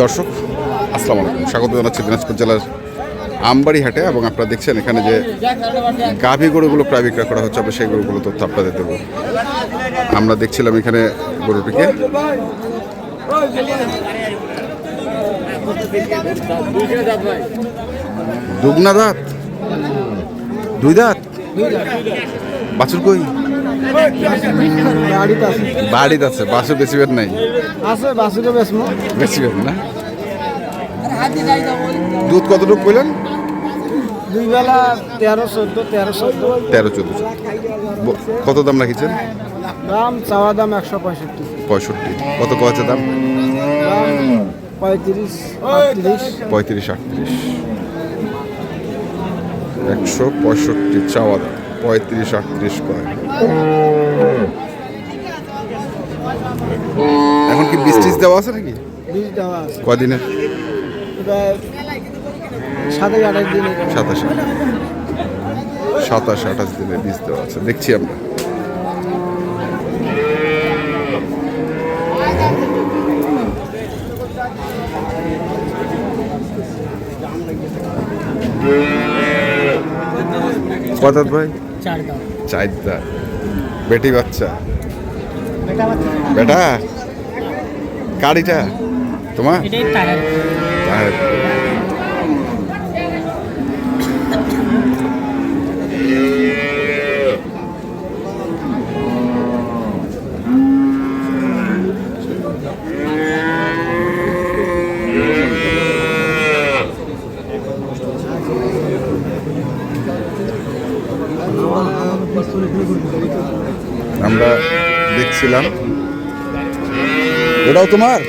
দর্শক, আসসালামু আলাইকুম। স্বাগত জানাচ্ছি দিনাজপুর জেলার আমবাড়ি হাটে এবং আপনারা দেখছেন এখানে যে গাভী গরুগুলো প্রায় বিক্রয় করা হচ্ছে, আমরা সেই গরুগুলো তথ্য আপনাদের দেবো। আমরা দেখছিলাম এখানে গরুটিকে। দুগনা দাঁত? দুই দাঁত? বাছুর কই? গাড়িতে আছে বাড়িতে আছে বাছুর বেশি বের নাই। আছে বাসুকে বেসমো বেশি বের না? দুধ কতটুকু কইলেন? দুই বেলা তেরো চোদ্দ তেরো চোদ্দ। তেরো চোদ্দ কত দাম রাখিছেন? দাম চাওয়া দাম একশো পঁয়ষট্টি। পঁয়ষট্টি। কত কয়েছে দাম? পঁয়ত্রিশ পঁয়ত্রিশ আটত্রিশ। একশো পঁয়ষট্টি চাওয়া দাম। পঁয়ত্রিশ আটত্রিশ কয়। এখন কি বীজ টিজ দেওয়া আছে নাকি? কদিনের সাতাশ আঠাশ দিন। সাতাশ সাতাশ আঠাশ দিনের বীজ দেওয়া আছে। দেখছি আমরা। কত ভাই? চার দাম চারটা বেটি বাচ্চা? বেটা গাড়িটা তোমার এটাই টায়ার আর আমরা দেখছিলাম এটাও তোমার?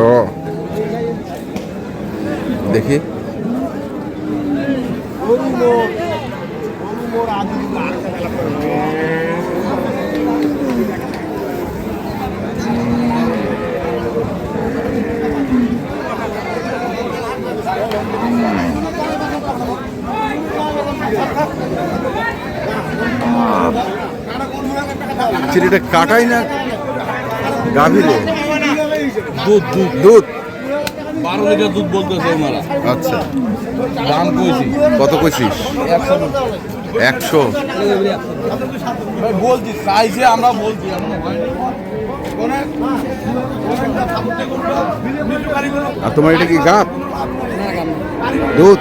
ও। দেখি। চিঠিটা কাটাই না গাভীরে দুধ দুধ। দুধ? বারো লিটার দুধ বলতেছে ওনারা। আচ্ছা। দাম কইছি। কত কইছিস? একশো। বলছি চাইছে আমরা বলছি আর তোমার এটা কি গাপ? দুধ?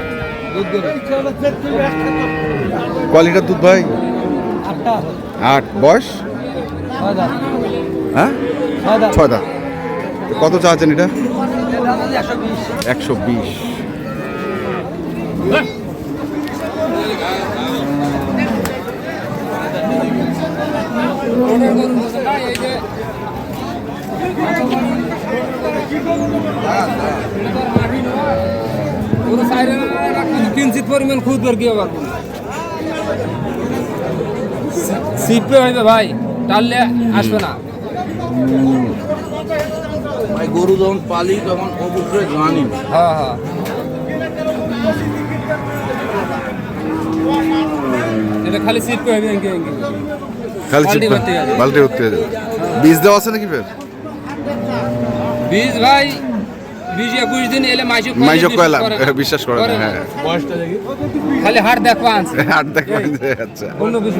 ক লিটার দুধ ভাই? আট। বয়স? হ্যাঁ ছয় দাঁত কত চাচ্ছেন এটা? একশো বিশ। একশো বিশ কিঞ্চিত পরিমাণ খুদ বের সিপে হইবে ভাই। টানলে আসবে না। ভাই গরু যখন পালি তখন অবশ্যই জানি হ্যাঁ হ্যাঁ। এটা খালি এঙ্গে এঙ্গে খালি। বালতি যাবে। বীজ দেওয়া আছে নাকি ফের? বীজ ভাই বীজ একুশ দিন এলে কয়লা বিশ্বাস করে না হ্যাঁ। খালি হাট দেখবা আনছে। দেখবেন আচ্ছা। অন্য কিছু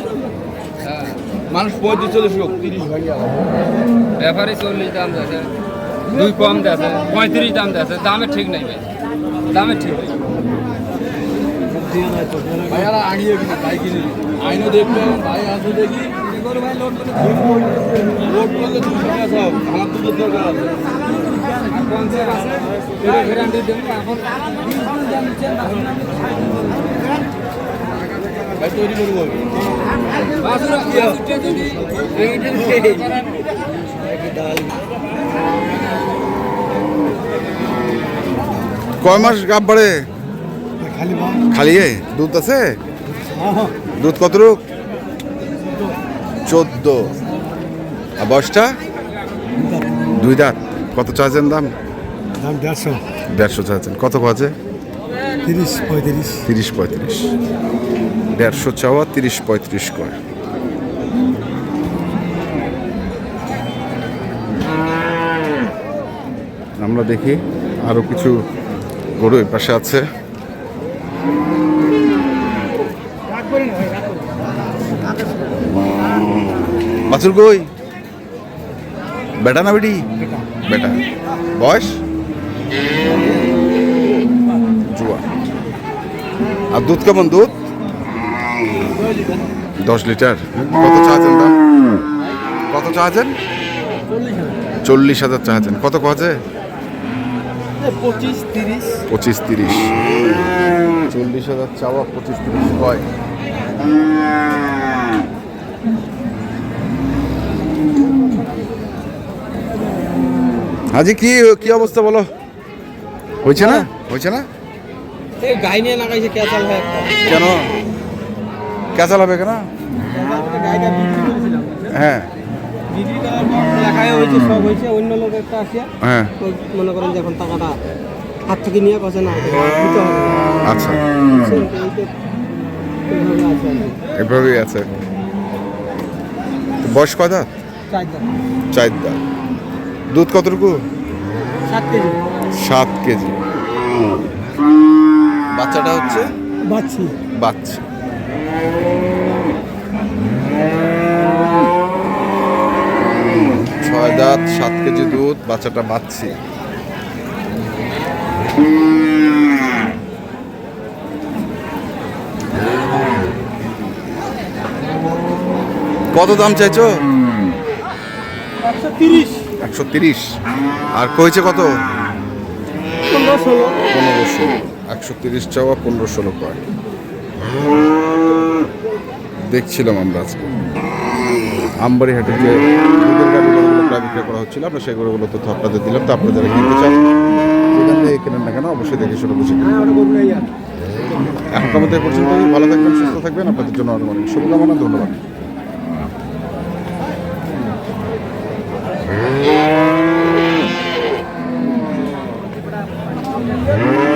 মানুষ পঁয়ত্রিশ চল্লিশ লোক তিরিশ। ব্যাপারে চল্লিশ দাম দিয়েছে। দুই কম দিয়েছে। পঁয়ত্রিশ দাম দিয়েছে। দামে ঠিক নাই ভাই। দামে ঠিক নেই। কিনে আইনও ভাই আসো দেখি। লোড করলে আমার তো দরকার আছে। এখন। কয় মাস গাব বাড়ে? খালি দুধ আছে? দুধ কতটুক? চোদ্দ। আর বয়সটা? দুই দাঁত। কত চাইছেন দাম? দাম দেড়শো। দেড়শো চাইছেন কত আছে তিরিশ পঁয়ত্রিশ। তিরিশ পঁয়ত্রিশ। দেড়শো চাওয়া তিরিশ পঁয়ত্রিশ করে আমরা দেখি আরও কিছু গরু এর পাশে আছে। বাছুর কই? বেটা না বেটি? বেটা। বয়স? আর দুধ কেমন দুধ? দশ লিটার। কত চাচ্ছেন দাম? কত চাচ্ছেন? চল্লিশ হাজার চাচ্ছেন। কত কাজে? পঁচিশ তিরিশ। পঁচিশ তিরিশ। চল্লিশ হাজার চাওয়া পঁচিশ তিরিশ কয় হাজি কি কি অবস্থা বলো? হয়েছে না? হয়েছে না? গাই নিয়ে লাগাইছে ক্যাচাল হয় কেন? কেঁচাল হবে কেন? হ্যাঁ। বিক্রি করার পর লেখায় হয়েছে সব হয়েছে অন্য লোক একটা আসিয়া হ্যাঁ। মনে করেন যখন টাকাটা হাত থেকে নিয়ে কষে না আচ্ছা। এভাবেই আছে। বয়স কয় দাঁত? চার চার দাঁত। দুধ কতটুকু? সাত কেজি। সাত কেজি। বাচ্চাটা হচ্ছে? বাচ্ছি বাচ্চা। ছয় দাঁত সাত কেজি দুধ বাচ্চাটা বাচ্চি কত দাম চাইছো? একশো তিরিশ। একশো তিরিশ। আর কইছে কত? পনেরো ষোলো। পনেরো ষোলো। একশো তিরিশ চাওয়া পনেরো ষোলো কয় দেখছিলাম আমরা আজকে। আমবাড়ি হাটে যে বিক্রয় করা হচ্ছিল, আমরা সেই গরুগুলো তথ্য আপনাদের দিলাম, তো আপনারা কিনতে চান, যেখান থেকে কেনেন না কেন অবশ্যই দেখে শুনে বুঝে এখন আমাদের পর্যন্ত ভালো থাকবেন, সুস্থ থাকবেন। আপনাদের জন্য অনেক অনেক শুভকামনা। ধন্যবাদ। Yeah.